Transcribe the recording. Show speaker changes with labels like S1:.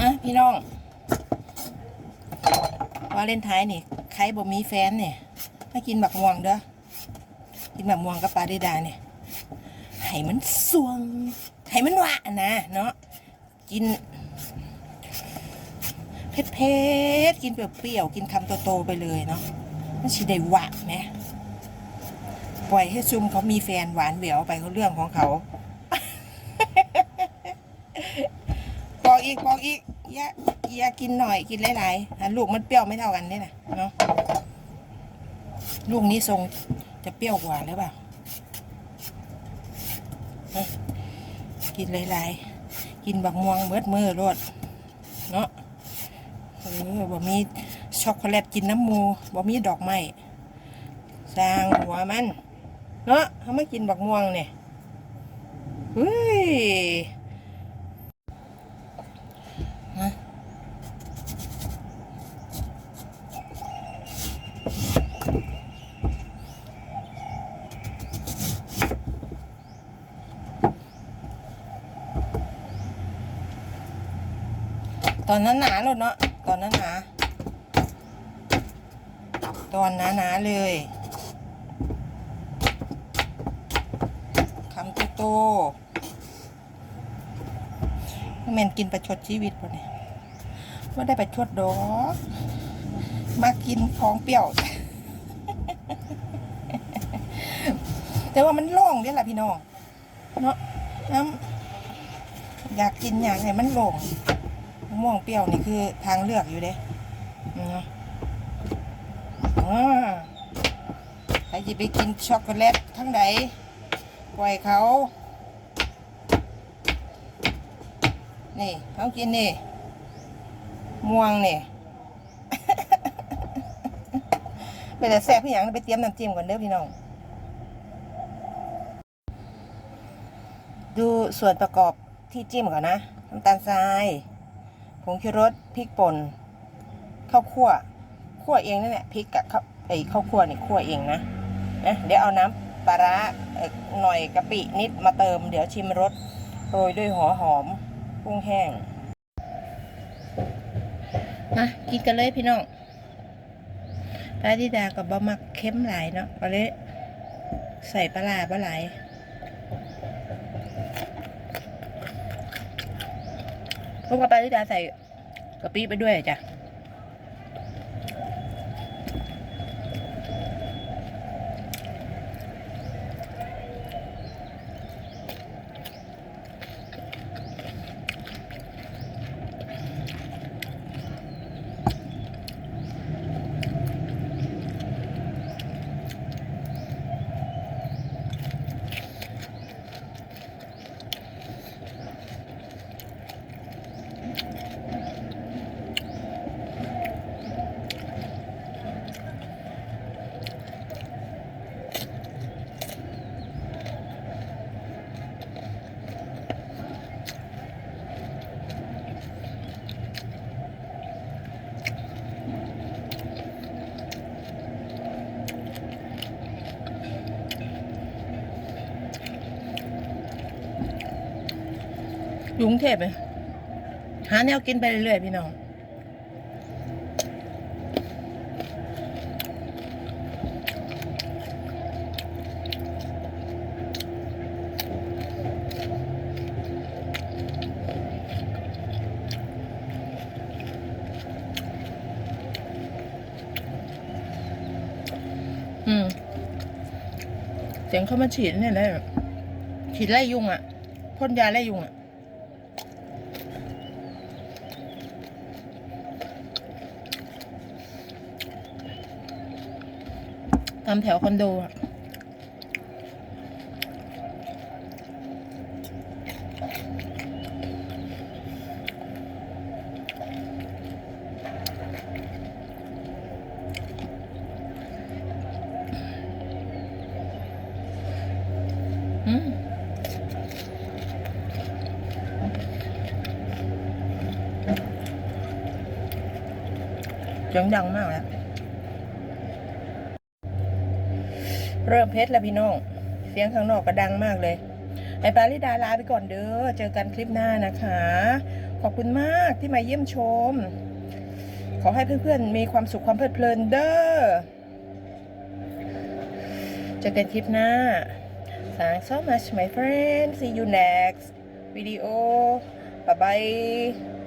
S1: ฮะพี่น้องวาเลนไทน์นี่ใครบ่มีแฟนเนี่ยมากินบักม่วงเด้อกินบักม่วงกับปลาดีดาเนี่ยให้มันสวงให้มันหวานนะเนาะกินเผ็ดเผ็ดๆกินเปรี้ยวๆกินคำโตๆไปเลยเนาะมันสิได้หวานไหมปล่อยให้ซุมเขามีแฟนหวานแหววไปเขาเรื่องของเขา บ อกอีกบอกอีกอย่าอย่ากินหน่อยกินหลายๆอะลูกมันเปรี้ยวไม่เท่ากันเนี่ยนะเนาะลูกนี้ทรงจะเปรี้ยวกว่าหรือเปล่ากินหลายๆกินบักม่วงเบิดมือรดเนาะเออบ่มีช็อกโกแลตกินน้ำมูบ่มีดอกไม้สร้างหัวมัน เนาะเขาไม่กินบักม่วงเนี่ยเฮ้ย ตอนนั้นหนาเลยเนาะตอนนั้นหนาตอนหนาหนาเลยคำโตโตแมนกินประชดชีวิตปะเนี่ยว่าได้ประชดดอกมากินของเปรี้ยว แต่ว่ามันโล่งเด้ล่ะพี่น้องเนาะน้ำอยากกินอย่างไรมันโล่ง ม่วงเปรี้ยวนี่คือทางเลือกอยู่เด้เนาะอ่าใครจะไปกินช็อกโกแลตทั้งใดปล่อยเขา นี่เขากินนี่ม่วงนี่ไปแต่แซ่บพี่หยังไปเตรียมน้ำจิ้มก่อนเด้อพี่น้อง ดูส่วนประกอบที่จิ้มก่อนนะน้ำตาลทราย งชูรสพริกป่นข้าวคั่วคั่วเองนั่นแหละพริกกับข้าวไอ้ข้าวคั่วนี่คั่วเองนะนะเดี๋ยวเอาน้ำปลาร้าหน่อยกะปินิดมาเติม เดี๋ยวชิมรสโรยด้วยหัวหอมกุ้งแห้งมากินกันเลยพี่น้องปลาดิดากับบะมักเข้มหลายเนาะก็เลยใส่ปลาร้าปลาไหล เพราะว่าปลาลิดาใส่กะปิไปด้วยจ้ะ อยู่กรุงเทพเลยหาแนวกินไปเรื่อยๆพี่น้องอืมเสียงเขามาฉีดเนี่ยแหละฉีดไล่ยุงอะพ่นยาไล่ยุงอะ ตามแถวคอนโดอะอืมเสียงดังมากแล้ว เริ่มเพชรแล้วพี่น้อง เสียงข้างนอกก็ดังมากเลย ไอ้ปาริดาลาไปก่อนเด้อ เจอกันคลิปหน้านะคะ ขอบคุณมากที่มาเยี่ยมชม ขอให้เพื่อนๆ มีความสุขความเพลิดเพลินเด้อ เจอกันคลิปหน้า Thanks so much my friend see you next video bye bye